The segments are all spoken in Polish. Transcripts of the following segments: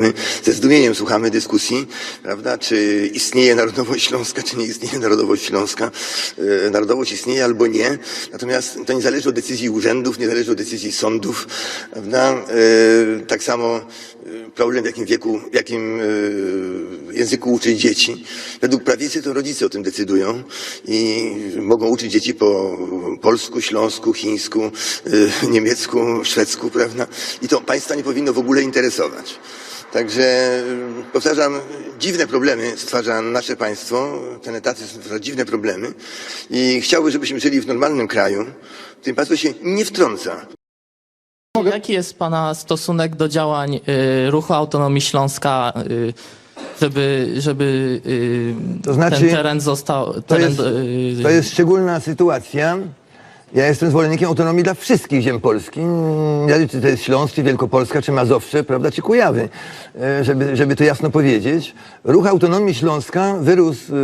My ze zdumieniem słuchamy dyskusji, prawda, czy istnieje narodowość śląska, czy nie istnieje narodowość śląska. E, Narodowość istnieje albo nie, natomiast to nie zależy od decyzji urzędów, nie zależy od decyzji sądów, prawda. E, Tak samo e, problem, w jakim wieku, w jakim języku uczyć dzieci. Według prawicy to rodzice o tym decydują i mogą uczyć dzieci po polsku, śląsku, chińsku, niemiecku, szwedzku, prawda. I to państwa nie powinno w ogóle interesować. Także y, powtarzam, dziwne problemy stwarza nasze państwo, ten etatyzm stwarza dziwne problemy i chciałbym, żebyśmy żyli w normalnym kraju, w którym państwo się nie wtrąca. Jaki jest Pana stosunek do działań y, Ruchu Autonomii Śląska, y, żeby, żeby y, To znaczy, ten teren został... To Teren, jest, y, to jest szczególna sytuacja. Ja jestem zwolennikiem autonomii dla wszystkich ziem Polski. Nie czy to jest Śląsk, czy Wielkopolska, czy Mazowsze, prawda, czy Kujawy, e, żeby, żeby to jasno powiedzieć. Ruch autonomii Śląska wyrósł e,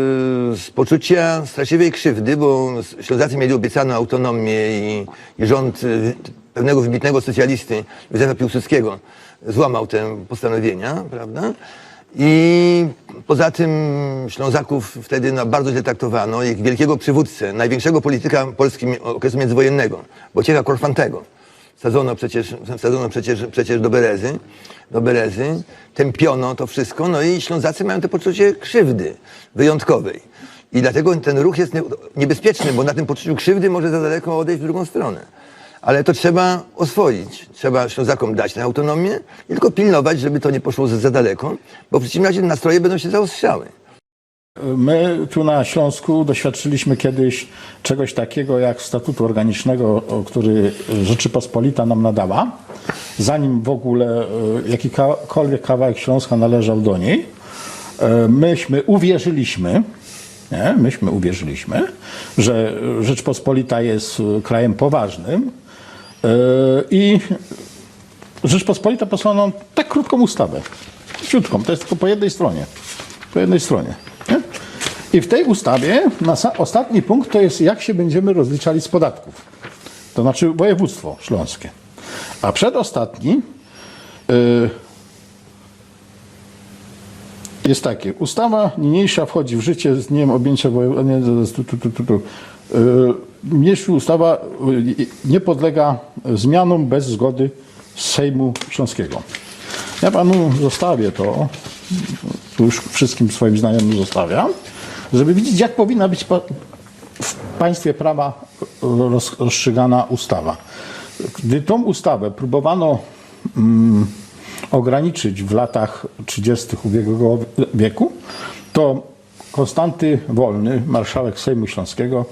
z poczucia straszliwej krzywdy, bo Ślązacy mieli obiecano autonomię i, i rząd e, pewnego wybitnego socjalisty, Józefa Piłsudskiego, złamał te postanowienia, prawda? I poza tym Ślązaków wtedy no, bardzo źle traktowano. Ich wielkiego przywódcę, największego polityka Polski okresu międzywojennego, Wojciecha Korfantego. Sadzono przecież, sadzono przecież, przecież do Berezy, do Berezy, tępiono to wszystko, no i Ślązacy mają to poczucie krzywdy wyjątkowej. I dlatego ten ruch jest nie- niebezpieczny, bo na tym poczuciu krzywdy może za daleko odejść w drugą stronę. Ale to trzeba oswoić. Trzeba Ślązakom dać tę autonomię i tylko pilnować, żeby to nie poszło za, daleko, bo w przeciwnym razie nastroje będą się zaostrzały. My tu na Śląsku doświadczyliśmy kiedyś czegoś takiego jak statutu organicznego, który Rzeczypospolita nam nadała, zanim w ogóle e, jakikolwiek kawałek Śląska należał do niej. E, Myśmy uwierzyliśmy, nie? myśmy uwierzyliśmy, że Rzeczpospolita jest e, krajem poważnym i Rzeczpospolita posłała nam tak krótką ustawę, krótką, to jest tylko po jednej stronie, po jednej stronie. Nie? I w tej ustawie ostatni punkt to jest jak się będziemy rozliczali z podatków. To znaczy województwo śląskie. A przedostatni y, jest takie. Ustawa niniejsza wchodzi w życie z dniem objęcia województwa. Niniejsza ustawa y, nie podlega zmianom bez zgody Sejmu Śląskiego. Ja panu zostawię to, tu już wszystkim swoim znajomym zostawiam, żeby widzieć, jak powinna być w państwie prawa roz, rozstrzygana ustawa. Gdy tą ustawę próbowano mm, ograniczyć w latach 30. ubiegłego wieku, to Konstanty Wolny, marszałek Sejmu Śląskiego,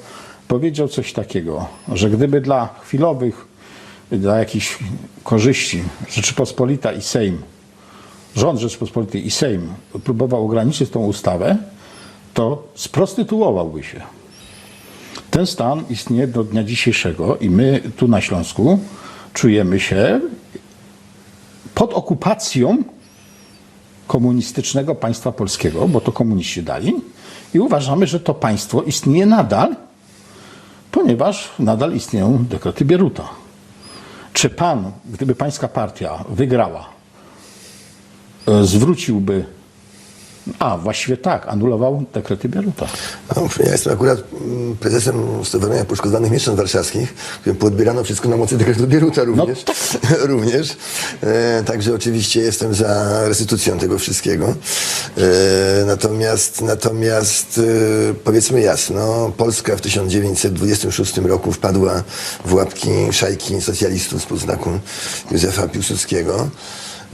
powiedział coś takiego, że gdyby dla chwilowych, dla jakichś korzyści Rzeczypospolita i Sejm rząd Rzeczypospolitej i Sejm próbował ograniczyć tą ustawę, to sprostytuowałby się. Ten stan istnieje do dnia dzisiejszego i my tu na Śląsku czujemy się pod okupacją komunistycznego państwa polskiego, bo to komuniści dali i uważamy, że to państwo istnieje nadal, ponieważ nadal istnieją dekrety Bieruta. Czy pan, gdyby pańska partia wygrała, e, zwróciłby. A, właściwie tak, anulował dekrety Bieruta. No, ja jestem akurat mm, prezesem Stowarzyszenia Poszkodowanych Mieszczan Warszawskich, którym podbierano wszystko na mocy dekretu Bieruta również. również. E, także oczywiście jestem za restytucją tego wszystkiego. E, natomiast natomiast e, powiedzmy jasno, Polska w 1926 roku wpadła w łapki szajki socjalistów spod znaku Józefa Piłsudskiego.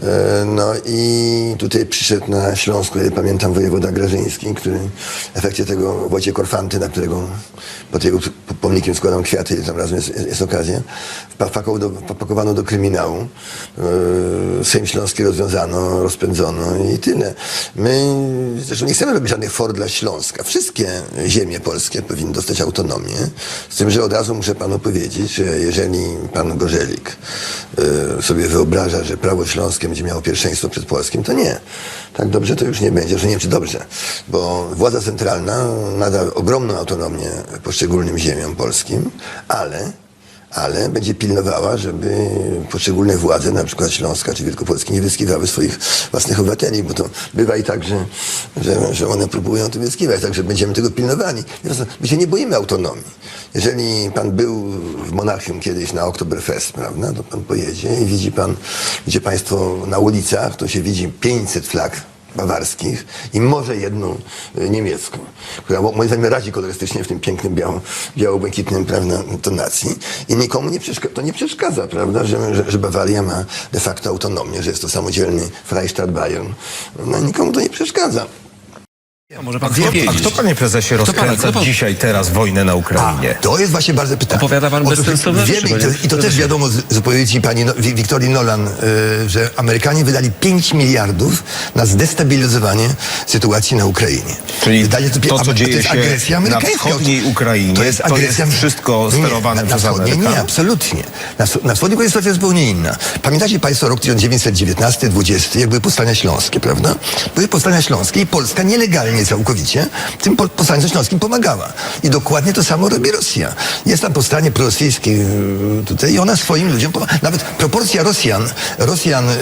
E, No i tutaj przyszedł na Śląsku, ja pamiętam, wojewoda Grażyński, który w efekcie tego Wojciech Korfanty, na którego pod jego pomnikiem składam kwiaty, tam razem jest, jest, okazja, do, do kryminału. E, Sejm Śląski rozwiązano, rozpędzono i tyle. My zresztą nie chcemy robić żadnych for dla Śląska. Wszystkie ziemie polskie powinny dostać autonomię, z tym, że od razu muszę panu powiedzieć, że jeżeli pan Gorzelik e, sobie wyobraża, że prawo śląskie będzie miało pierwszeństwo przed polskim, to nie. Tak dobrze to już nie będzie, że nie wiem czy dobrze, bo władza centralna nada ogromną autonomię poszczególnym ziemiom polskim, ale ale będzie pilnowała, żeby poszczególne władze, na przykład Śląska czy Wielkopolski, nie wyskiwały swoich własnych obywateli, bo to bywa i tak, że, że, że one próbują to wyskiwać, także będziemy tego pilnowani. My się nie boimy autonomii. Jeżeli pan był w Monachium kiedyś na Oktoberfest, prawda, to pan pojedzie i widzi pan, gdzie państwo na ulicach, to się widzi 500 flag bawarskich i może jedną y, niemiecką, która mo- moim zdaniem radzi kolorystycznie w tym pięknym biało, biało-błękitnym prawda, tonacji i nikomu nie przeszka- to nie przeszkadza, prawda, że, że, że Bawaria ma de facto autonomię, że jest to samodzielny Freistaat Bayern. No, nikomu to nie przeszkadza. A może pan A chce kto, a panie prezesie pan- rozkręca kto pan- dzisiaj, teraz wojnę na Ukrainie? To jest właśnie bardzo pytanie. Opowiada pan bezsensowne wiemy, rzeczy, i to, I to też wiadomo z, z wypowiedzi pani no, Wi- Wiktorii Nolan, y, że Amerykanie wydali 5 miliardów na zdestabilizowanie sytuacji na Ukrainie. Czyli Wydaje to, pi- co a- dzieje to jest się agresja na amerykańska. wschodniej Ukrainie, To jest, to jest agresja... wszystko Nie, sterowane na, na przez wschodniej Nie, Amerykanów? absolutnie. Na, na wschodniej Ukrainie sytuacja jest zupełnie inna. Pamiętacie państwo rok 1919-20, jak były powstania śląskie, prawda? Były powstania śląskie i Polska nielegalnie całkowicie tym po- powstańcom śląskim pomagała. I dokładnie to samo robi Rosja. Jest tam powstanie prorosyjskie yy, tutaj i ona swoim ludziom pomaga. Nawet proporcja Rosjan, Rosjan yy,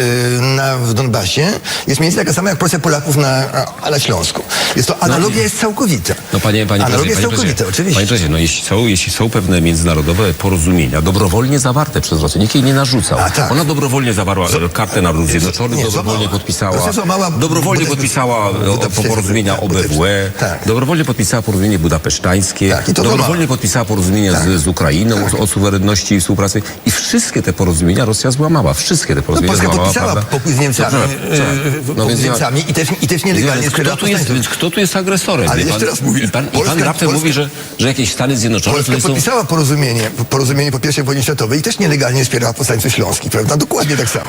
na, w Donbasie jest mniej więcej taka sama jak proporcja Polaków na, na Śląsku. Jest to, analogia jest całkowita. No panie, panie Analogia jest całkowita, oczywiście. Panie prezesie, no jeśli są, jeśli są pewne międzynarodowe porozumienia, dobrowolnie zawarte przez Rosję, nikt jej nie narzucał. A, tak. Ona dobrowolnie zawarła e, kartę Narodów Zjednoczonych, nie, dobrowolnie podpisała, dobrowolnie podpisała porozumienia Budapeszt- OBWE, tak. dobrowolnie podpisała porozumienie budapesztańskie, Tak, i to dobrowolnie złamała. podpisała porozumienia z, z Ukrainą o, o suwerenności i współpracy i wszystkie te porozumienia Rosja złamała. Wszystkie te No, porozumienia Polska złamała, podpisała prawda? z Niemcami, yy, tak. pokój No więc Niemcami i też, i też nielegalnie więc kto tu, jest, więc kto tu jest agresorem? Ale jeszcze raz mówię, I pan, i Polska- pan raptem Polska- mówi, że, że jakieś Stany Zjednoczone Polska są... podpisała porozumienie, porozumienie po pierwszej wojnie światowej i też nielegalnie wspierała powstańców śląskich, prawda? Dokładnie tak samo.